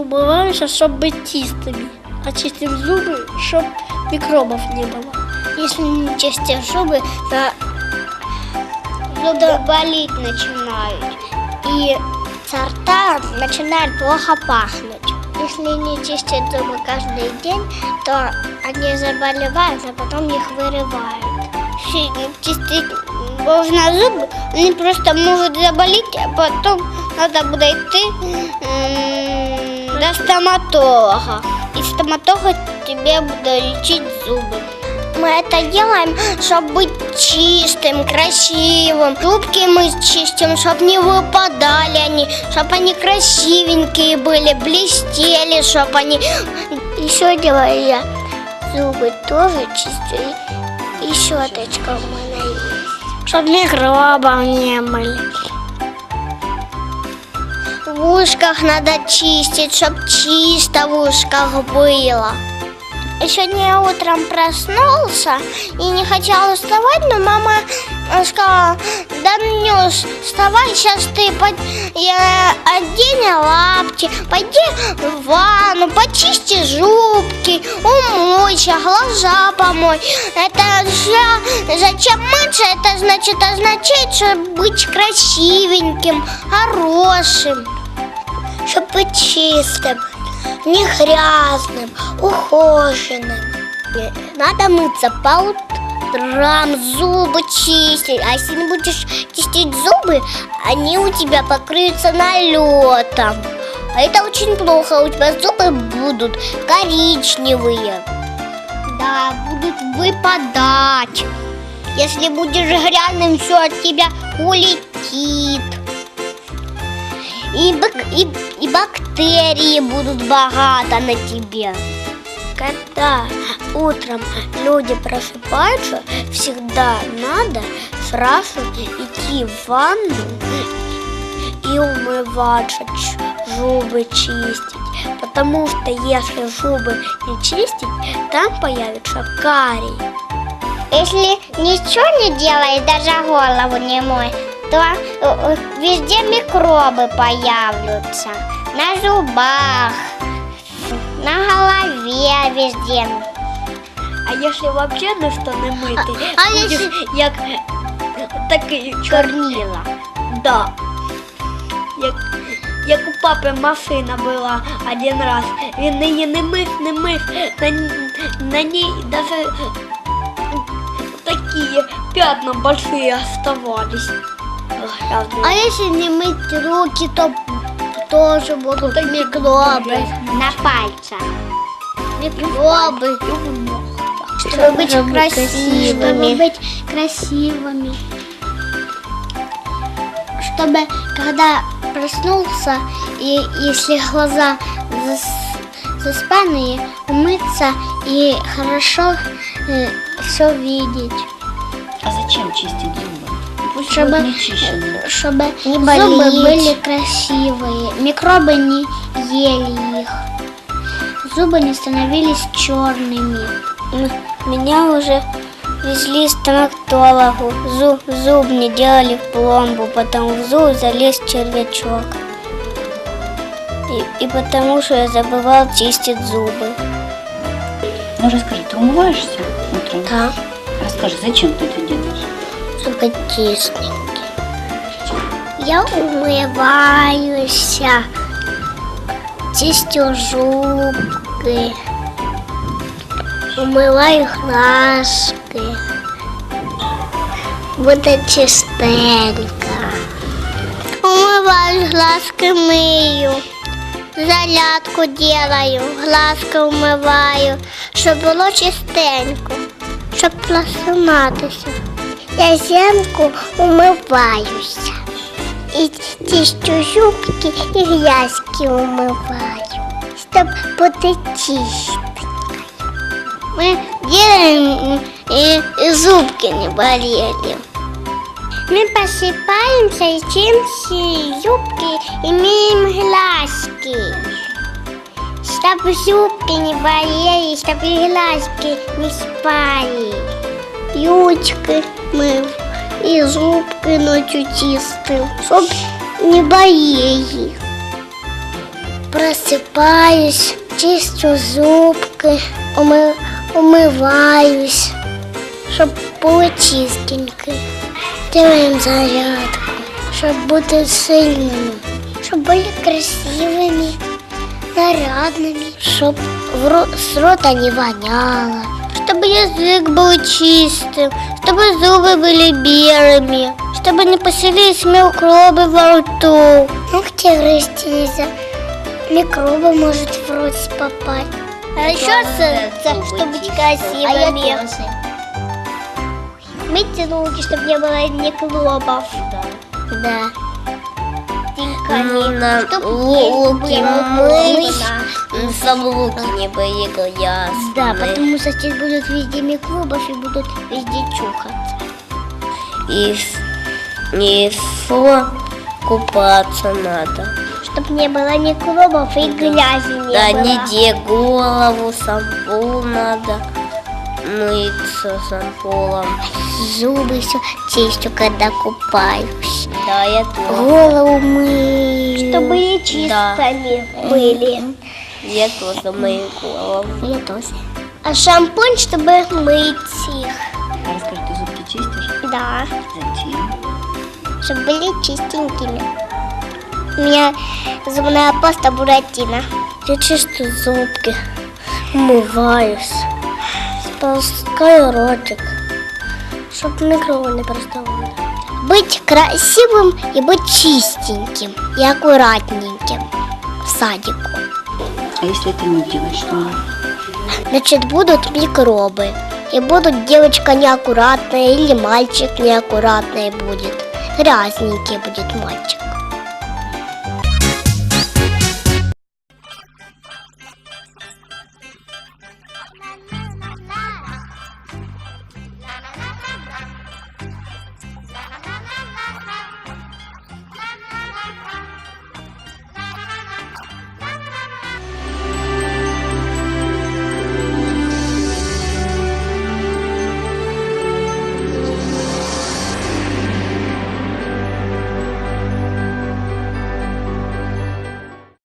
умываемся, чтобы быть чистыми. А чистим зубы, чтобы микробов не было. Если не чистишь зубы, то зубы болеть начинают. И со рта начинает плохо пахнуть. Если не чистить зубы каждый день, то они заболевают, а потом их вырывают. Чистить можно зубы, они просто могут заболеть, а потом надо будет идти до стоматолога. И стоматолог тебе будет лечить зубы. Мы это делаем, чтобы быть чистым, красивым. Зубки мы чистим, чтобы не выпадали они, чтобы они красивенькие были, блестели, чтобы они... Еще делаю я зубы тоже чистю. И щеточка у меня есть. Чтобы микробов не были. В ушках надо чистить, чтобы чисто в ушках было. Сегодня я утром проснулся и не хотела вставать, но мама э, сказала, да не вставай, сейчас ты под... я одень лапти, пойди в ванну, почисти зубки, умойся, глаза помой. Это же, зачем мыться? Это значит означает, что быть красивеньким, хорошим чтобы чистым, не грязным, ухоженным. Надо мыться по утрам, зубы чистить. А если не будешь чистить зубы, они у тебя покроются налетом. А это очень плохо, у тебя зубы будут коричневые. Да, будут выпадать. Если будешь грязным, все от тебя улетит. И, бак- и, бактерии будут богато на тебе. Когда утром люди просыпаются, всегда надо сразу идти в ванну и умываться, зубы чистить. Потому что если зубы не чистить, там появится карий. Если ничего не делаешь, даже голову не мой, то э, везде микробы появятся. На зубах, на голове везде. А якщо вообще ніхто не мити, А- а будеш якщо- як такий Чорніла. Да. Як, як у папи машина була один раз. Він її не мив, не мив. На, н- на ній даже такі пятна большие оставались. А если не мыть руки, то тоже будут микробы на пальцах. Микробы. Чтобы быть красивыми. Чтобы быть красивыми. Чтобы, когда проснулся, и если глаза зас- заспанные, умыться и хорошо все видеть. А зачем чистить зубы? Чтобы, нечищенные. чтобы Не зубы были красивые, микробы не ели их, зубы не становились черными. Меня уже везли к стоматологу, зуб, зуб не делали в пломбу, потом в зуб залез червячок. И, и потому что я забывал чистить зубы. Ну расскажи, ты умываешься утром? Да, Расскажи, зачем ты это делаешь? чтобы чистенький. Я умываюсь, чистю зубки, умываю глазки. Буде чистенько. Умываю глазки, мию. Зарядку делаю, глазки умиваю, щоб було чистенько, щоб просинатися. Я зранку умиваюся. І чищу зубки і грязки умиваю, щоб бути чистенькою. Ми делаем и, и зубки не болели. Мы посыпаемся и чимся и мием глазки. Чтобы зубки не болели, чтобы и глазки не спали. Ючки мы и зубки ночью чистим, чтоб не болели. просыпаюсь, чистю зубки, уми... умиваюсь, щоб були чистенькі. Делаємо зарядку, щоб бути сильними, щоб були красивими, нарядными, щоб в ро- с рота не воняло, Чтобы язык был чистым, чтобы зубы были белыми, чтобы не поселились микробы во рту. Ногти грызть нельзя, микробы может в рот попасть. А еще чтобы быть красивыми. Мыть ноги, чтобы не было микробов. Да. Нужно Чтоб луки есть было мыло. чтобы луки не были грязные. Да, потому что здесь будут везде микробов и будут везде чухаться. И, и что купаться надо. Чтобы не было микробов и грязи не да, было. не де голову, сампул надо мыться сампулом. Зубы все чистю, когда купаюсь. Да, я тоже. Голову мою. Чтобы и Да. чистыми были. Я тоже мою голову. Я тоже. А шампунь, чтобы мыть их. А расскажи, ты зубки чистишь? Да. Зачем? Чтобы были чистенькими. У меня зубная паста Буратино. Я чистю зубки, умываюсь, сполоскаю ротик, чтобы микробы не приставали. Быть красивым и быть чистеньким и аккуратненьким в садику. А если это не делать, что? Значит, будут микробы. И будут девочка неаккуратная или мальчик неаккуратный будет. Грязненький будет мальчик.